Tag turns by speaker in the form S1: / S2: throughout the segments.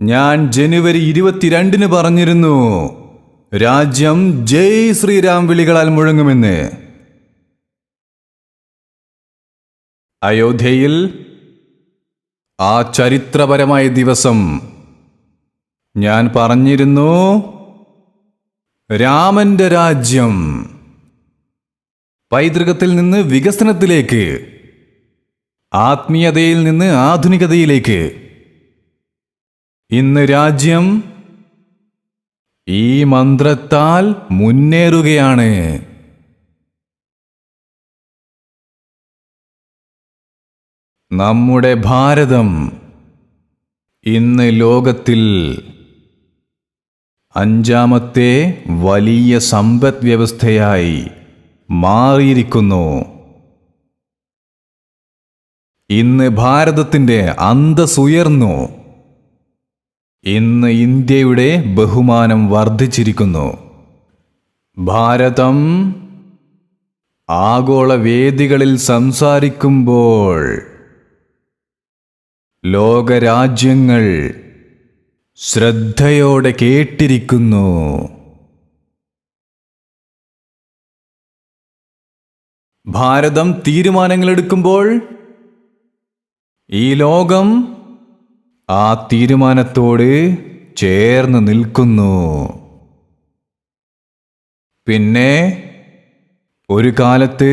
S1: ഞാൻ ജനുവരി ഇരുപത്തിരണ്ടിന് പറഞ്ഞിരുന്നു രാജ്യം ജയ് ശ്രീരാം വിളികളാൽ മുഴങ്ങുമെന്ന്. അയോധ്യയിൽ ആ ചരിത്രപരമായ ദിവസം ഞാൻ പറഞ്ഞിരുന്നു രാമന്റെ രാജ്യം പൈതൃകത്തിൽ നിന്ന് വികസനത്തിലേക്ക് ആത്മീയതയിൽ നിന്ന് ആധുനികതയിലേക്ക് ഇന്ന് രാജ്യം ഈ മന്ത്രത്താൽ മുന്നേറുകയാണ്. നമ്മുടെ ഭാരതം ഇന്ന് ലോകത്തിൽ അഞ്ചാമത്തെ വലിയ സമ്പദ് വ്യവസ്ഥയായി മാറിയിരിക്കുന്നു. ഇന്ന് ഭാരതത്തിന്റെ അന്തസ്സുയർന്നു ഇന്ന് ഇന്ത്യയുടെ ബഹുമാനം വർദ്ധിച്ചിരിക്കുന്നു. ഭാരതം ആഗോള വേദികളിൽ സംസാരിക്കുമ്പോൾ ലോകരാജ്യങ്ങൾ ശ്രദ്ധയോടെ കേട്ടിരിക്കുന്നു. ഭാരതം തീരുമാനങ്ങളെടുക്കുമ്പോൾ ഈ ലോകം ആ തീരുമാനത്തോട് ചേർന്ന് നിൽക്കുന്നു. പിന്നെ ഒരു കാലത്ത്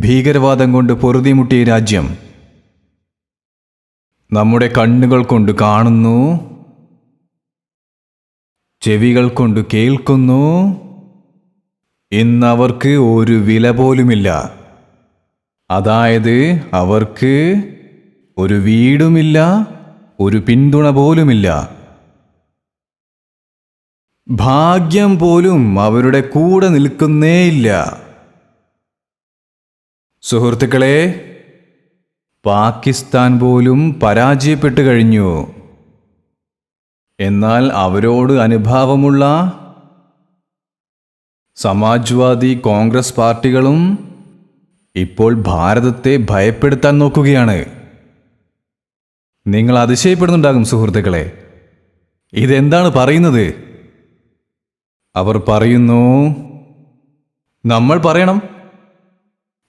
S1: ഭീകരവാദം കൊണ്ട് പൊറുതിമുട്ടിയ രാജ്യം നമ്മുടെ കണ്ണുകൾ കൊണ്ട് കാണുന്നു ചെവികൾ കൊണ്ട് കേൾക്കുന്നു. ഇന്നവർക്ക് ഒരു വില പോലുമില്ല. അതായത് അവർക്ക് ഒരു വീടുമില്ല. ഒരു പിന്തുണ പോലുമില്ല. ഭാഗ്യം പോലും അവരുടെ കൂടെ നിൽക്കുന്നേയില്ല. സുഹൃത്തുക്കളെ പാകിസ്ഥാൻ പോലും പരാജയപ്പെട്ടു കഴിഞ്ഞു. എന്നാൽ അവരോട് അനുഭാവമുള്ള സമാജ്വാദി കോൺഗ്രസ് പാർട്ടികളും ഇപ്പോൾ ഭാരതത്തെ ഭയപ്പെടുത്താൻ നോക്കുകയാണ്. നിങ്ങൾ അതിശയപ്പെടുന്നുണ്ടാകും സുഹൃത്തുക്കളെ. ഇതെന്താണ് പറയുന്നത്? അവർ പറയുന്നു നമ്മൾ പറയണം.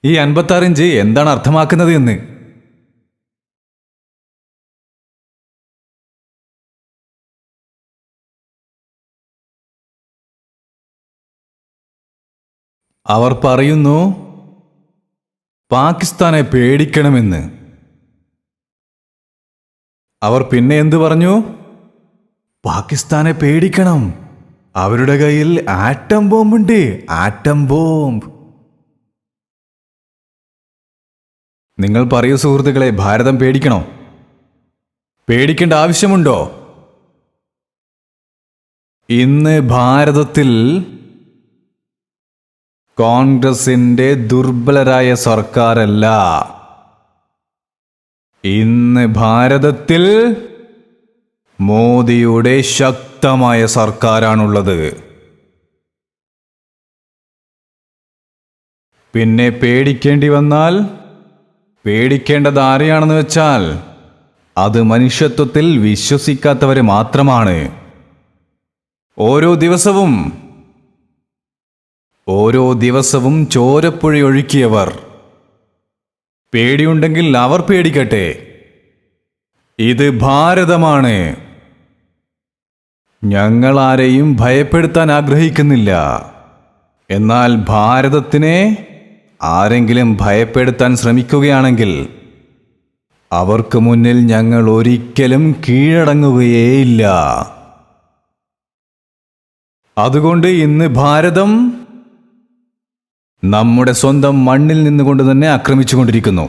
S1: ഈ അൻപത്താറ് ഇഞ്ച് എന്താണ് അർത്ഥമാക്കുന്നത് എന്ന്? അവർ പറയുന്നു പാകിസ്ഥാനെ പേടിക്കണമെന്ന്. അവർ പിന്നെ എന്തു പറഞ്ഞു? പാകിസ്ഥാനെ പേടിക്കണം. അവരുടെ കയ്യിൽ ആറ്റം ബോംബുണ്ട്. Atom bomb. നിങ്ങൾ പറയൂ സുഹൃത്തുക്കളെ ഭാരതം പേടിക്കണോ? പേടിക്കേണ്ട ആവശ്യമുണ്ടോ? ഇന്ന് ഭാരതത്തിൽ കോൺഗ്രസിന്റെ ദുർബലരായ സർക്കാരല്ല. ഇന്ന് ഭാരതത്തിൽ മോദിയുടെ ശക്തമായ സർക്കാരാണുള്ളത്. പിന്നെ പേടിക്കേണ്ടി വന്നാൽ പേടിക്കേണ്ടത് ആരെയാണെന്ന് വെച്ചാൽ അത് മനുഷ്യത്വത്തിൽ വിശ്വസിക്കാത്തവരെ മാത്രമാണ്. ഓരോ ദിവസവും ഓരോ ദിവസവും ചോരപ്പുഴയൊഴുക്കിയവർ. പേടിയുണ്ടെങ്കിൽ അവർ പേടിക്കട്ടെ. ഇത് ഭാരതമാണ്. ഞങ്ങൾ ആരെയും ഭയപ്പെടുത്താൻ ആഗ്രഹിക്കുന്നില്ല. എന്നാൽ ഭാരതത്തിനെ ആരെങ്കിലും ഭയപ്പെടുത്താൻ ശ്രമിക്കുകയാണെങ്കിൽ അവർക്ക് മുന്നിൽ ഞങ്ങൾ ഒരിക്കലും കീഴടങ്ങുകയേയില്ല. അതുകൊണ്ട് ഇന്ന് ഭാരതം നമ്മുടെ സ്വന്തം മണ്ണിൽ നിന്നുകൊണ്ട് തന്നെ ആക്രമിച്ചുകൊണ്ടിരിക്കുന്നു.